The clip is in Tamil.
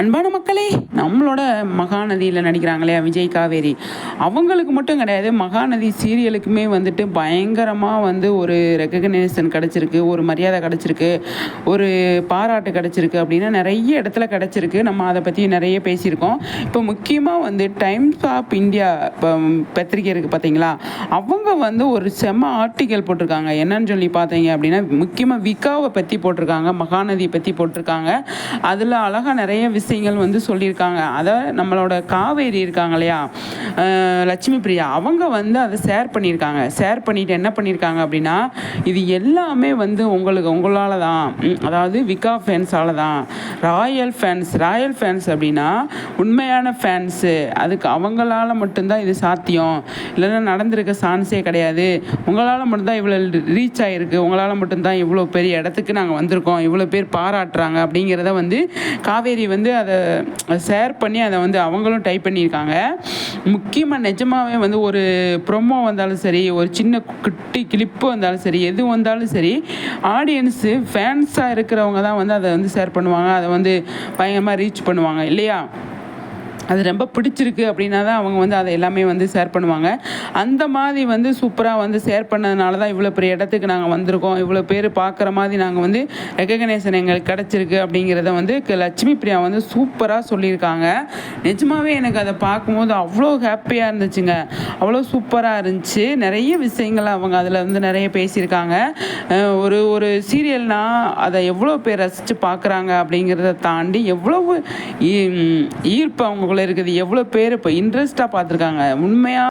அன்பான மக்களே நம்மளோட மகாநதியில் நடிக்கிறாங்களே விஜய் காவேரி. அவங்களுக்கு மட்டும் கிடையாது மகாநதி சீரியலுக்குமே வந்துட்டு பயங்கரமாக வந்து ஒரு ரெக்கக்னேஷன் கிடச்சிருக்கு ஒரு மரியாதை கிடச்சிருக்கு ஒரு பாராட்டு கிடச்சிருக்கு அப்படின்னா நிறைய இடத்துல கிடச்சிருக்கு. நம்ம அதை பற்றி நிறைய பேசியிருக்கோம். இப்போ முக்கியமாக வந்து டைம்ஸ் ஆஃப் இந்தியா இப்போ பத்திரிகை இருக்குது பார்த்தீங்களா அவங்க வந்து ஒரு செம்ம ஆர்டிக்கல் போட்டிருக்காங்க. என்னன்னு சொல்லி பார்த்தீங்க அப்படின்னா முக்கியமாக விகாவை பற்றி போட்டிருக்காங்க மகாநதியை பற்றி போட்டிருக்காங்க. அதில் அழகாக நிறைய விஷயங்கள் வந்து சொல்லியிருக்காங்க. அதை நம்மளோட காவேரி இருக்காங்க இல்லையா? லட்சுமி பிரியா அவங்க வந்து அதை ஷேர் பண்ணியிருக்காங்க. ஷேர் பண்ணிட்டு என்ன பண்ணியிருக்காங்க அப்படின்னா இது எல்லாமே வந்து உங்களுக்கு உங்களால் தான். அதாவது விகா ஃபேன்ஸால் தான். ராயல் ஃபேன்ஸ் ராயல் ஃபேன்ஸ் அப்படின்னா உண்மையான ஃபேன்ஸு அதுக்கு அவங்களால மட்டும்தான் இது சாத்தியம். இல்லைன்னா நடந்திருக்க சான்ஸே கிடையாது. உங்களால் மட்டும்தான் இவ்வளோ ரீச் ஆகிருக்கு உங்களால் மட்டும்தான் இவ்வளோ பெரிய இடத்துக்கு நாங்கள் வந்திருக்கோம். இவ்வளோ பேர் பாராட்டுறாங்க அப்படிங்கிறத வந்து காவேரி வந்து அதை ஷேர் பண்ணி அதை வந்து அவங்களும் டைப் பண்ணியிருக்காங்க. முக்கியமாக நிஜமாகவே வந்து ஒரு ப்ரொமோ வந்தாலும் சரி ஒரு சின்ன குட்டி கிளிப்பு வந்தாலும் சரி எது வந்தாலும் சரி ஆடியன்ஸு ஃபேன்ஸாக இருக்கிறவங்க தான் வந்து அதை வந்து ஷேர் பண்ணுவாங்க. அதை வந்து பயங்கரமாக ரீச் பண்ணுவாங்க இல்லையா? அது ரொம்ப பிடிச்சிருக்கு அப்படின்னா தான் அவங்க வந்து அதை எல்லாமே வந்து ஷேர் பண்ணுவாங்க. அந்த மாதிரி வந்து சூப்பராக வந்து ஷேர் பண்ணதுனால தான் இவ்வளோ பெரிய இடத்துக்கு நாங்கள் வந்திருக்கோம். இவ்வளோ பேர் பார்க்குற மாதிரி நாங்கள் வந்து ரெக்கக்னேஷன் எங்களுக்கு கிடச்சிருக்கு அப்படிங்கிறத வந்து லட்சுமி பிரியா வந்து சூப்பராக சொல்லியிருக்காங்க. நிஜமாகவே எனக்கு அதை பார்க்கும்போது அவ்வளோ ஹாப்பியாக இருந்துச்சுங்க. அவ்வளோ சூப்பராக இருந்துச்சு. நிறைய விஷயங்கள் அவங்க அதில் வந்து நிறைய பேசியிருக்காங்க. ஒரு ஒரு சீரியல்னால் அதை எவ்வளோ பேர் ரசித்து பார்க்குறாங்க அப்படிங்கிறத தாண்டி எவ்வளவு ஈர்ப்பு அவங்க அவங்களுக்குள்ள இருக்குது. எவ்வளோ பேர் இப்போ இன்ட்ரெஸ்ட்டாக பார்த்துருக்காங்க. உண்மையாக